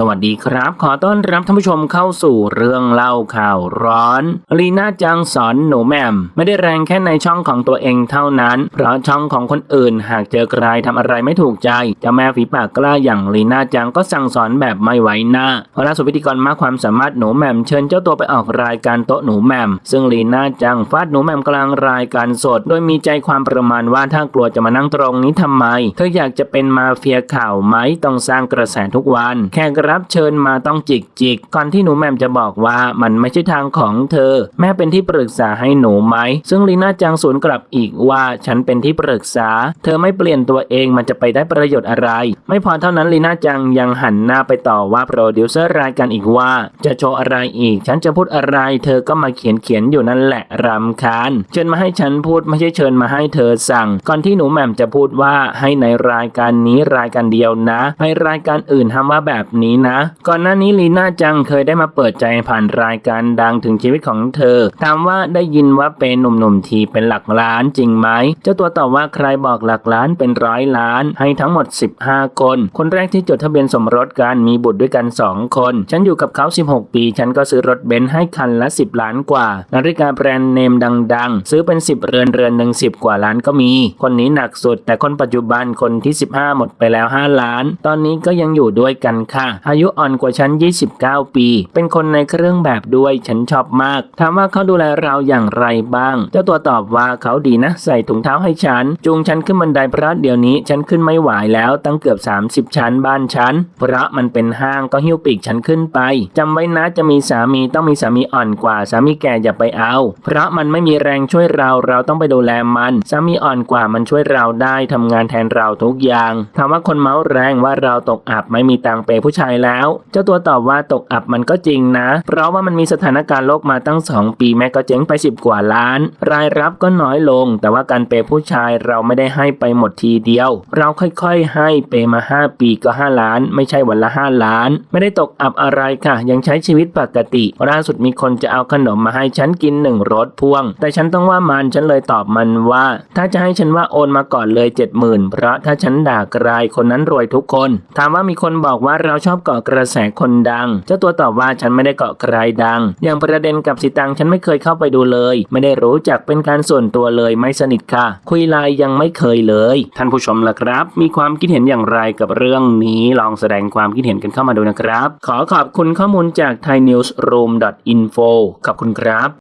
สวัสดีครับ ขอต้อนรับท่านผู้ชมเข้าสู่เรื่องเล่าข่าวร้อน ลีน่าจังสอนหนูแมม ไม่ได้แรงแค่ในช่องของตัวเองเท่านั้น เพราะช่องของคนอื่นหากเจอใครทำอะไรไม่ถูกใจเจ้าแม่ฝีปากกล้าอย่างลีน่าจังก็สั่งสอนแบบไม่ไหวหน้าเพราะล่าสุดพิธีกรมากความสามารถหนูแมมเชิญเจ้าตัวไปออกรายการโต๊ะหนูแมม ซึ่งลีน่าจังฟาดหนูแมมกลางรายการสด โดยมีใจความประมาณว่าถ้ากลัวจะมานั่งตรงนี้ทำไม เธออยากจะเป็นมาเฟียข่าวไหมต้องสร้างกระแสทุกวันแขกรัรับเชิญมาต้องจิกจิกก่อนที่หนูแมมจะบอกว่ามันไม่ใช่ทางของเธอ แม่เป็นที่ปรึกษาให้หนูไหม ซึ่งลีน่าจังสวนกลับอีกว่าฉันเป็นที่ปรึกษา เธอไม่เปลี่ยนตัวเองมันจะไปได้ประโยชน์อะไร ไม่พอเท่านั้นลีน่าจังยังหันหน้าไปต่อว่าโปรดิวเซอร์รายการอีกว่า จะโชว์อะไรอีก ฉันจะพูดอะไร เธอก็มาเขียนเขียนอยู่นั่นแหละรำคาญเชิญมาให้ฉันพูดไม่ใช่เชิญมาให้เธอสั่ง ก่อนที่หนูแม่มจะพูดว่าให้ในรายการนี้รายการเดียวนะในรายการอื่นทำว่าแบบนี้นะ ก่อนหน้านี้ลีน่าจังเคยได้มาเปิดใจผ่านรายการดังถึงชีวิตของเธอ ถามว่าได้ยินว่าเป็นหนุ่มๆทีเป็นหลักล้านจริงไหม เจ้าตัวตอบว่าใครบอกหลักล้านเป็นร้อยล้าน ให้ทั้งหมด 15 คน คนแรกที่จดทะเบียนสมรสกันมีบุตรด้วยกัน 2 คน ฉันอยู่กับเขา 16 ปี ฉันก็ซื้อรถเบนซ์ให้คันละ 10 ล้านกว่า นาฬิกาแบรนด์เนมดังๆ ซื้อเป็น 10 เรือนเรือนหนึ่ง10กว่าล้านก็มี คนนี้หนักสุด แต่คนปัจจุบันคนที่ 15 หมดไปแล้ว 5 ล้าน ตอนนี้ก็ยังอยู่ด้วยกันค่ะอายุอ่อนกว่าฉัน 29 ปี เป็นคนในเครื่องแบบด้วยฉันชอบมาก ถามว่าเขาดูแลเราอย่างไรบ้าง เจ้าตัวตอบว่าเขาดีนะ ใส่ถุงเท้าให้ฉัน จูงฉันขึ้นบันไดเพราะเดี๋ยวนี้ฉันขึ้นไม่ไหวแล้วตั้งเกือบ 30 ชั้นบ้านฉัน เพราะมันเป็นห้างก็หิ้วปีกฉันขึ้นไปจำไว้นะจะมีสามีต้องมีสามีอ่อนกว่า สามีแก่อย่าไปเอา เพราะมันไม่มีแรงช่วยเราเราต้องไปดูแลมันสามีอ่อนกว่ามันช่วยเราได้ทำงานแทนเราทุกอย่างถามว่าคนเมาส์แรงว่าเราตกอับไม่มีตังเปยผู้ชายแล้ว เจ้าตัวตอบว่าตกอับมันก็จริงนะ เพราะว่ามันมีสถานการณ์โลกมาตั้ง 2 ปีแม่ก็เจ๊งไป 10 กว่าล้าน รายรับก็น้อยลง แต่ว่าการเปย์ผู้ชายเราไม่ได้ให้ไปหมดทีเดียว เราค่อยๆ ให้เปย์มา 5 ปีก็ 5 ล้าน ไม่ใช่วันละ 5 ล้าน ไม่ได้ตกอับอะไรค่ะ ยังใช้ชีวิตปกติล่าสุดมีคนจะเอาขนมมาให้ฉันกินหนึ่งรถพ่วง แต่ฉันต้องว่ามันฉันเลยตอบมันว่า ถ้าจะให้ฉันว่าโอนมาก่อนเลย 70,000เพราะถ้าฉันด่าใครคนนั้นรวยทุกคน ถามว่ามีคนบอกว่าเราชอบอบเกาะกระแสคนดัง เจ้าตัวตอบว่าฉันไม่ได้เกาะใครดัง อย่างประเด็นกับสิตังฉันไม่เคยเข้าไปดูเลย ไม่ได้รู้จักเป็นการส่วนตัวเลยไม่สนิทค่ะ คุยไลน์ยังไม่เคยเลย ท่านผู้ชมล่ะครับ มีความคิดเห็นอย่างไรกับเรื่องนี้ลองแสดงความคิดเห็นกันเข้ามาดูนะครับ ขอขอบคุณข้อมูลจาก thainewsroom.info ขอบคุณครับ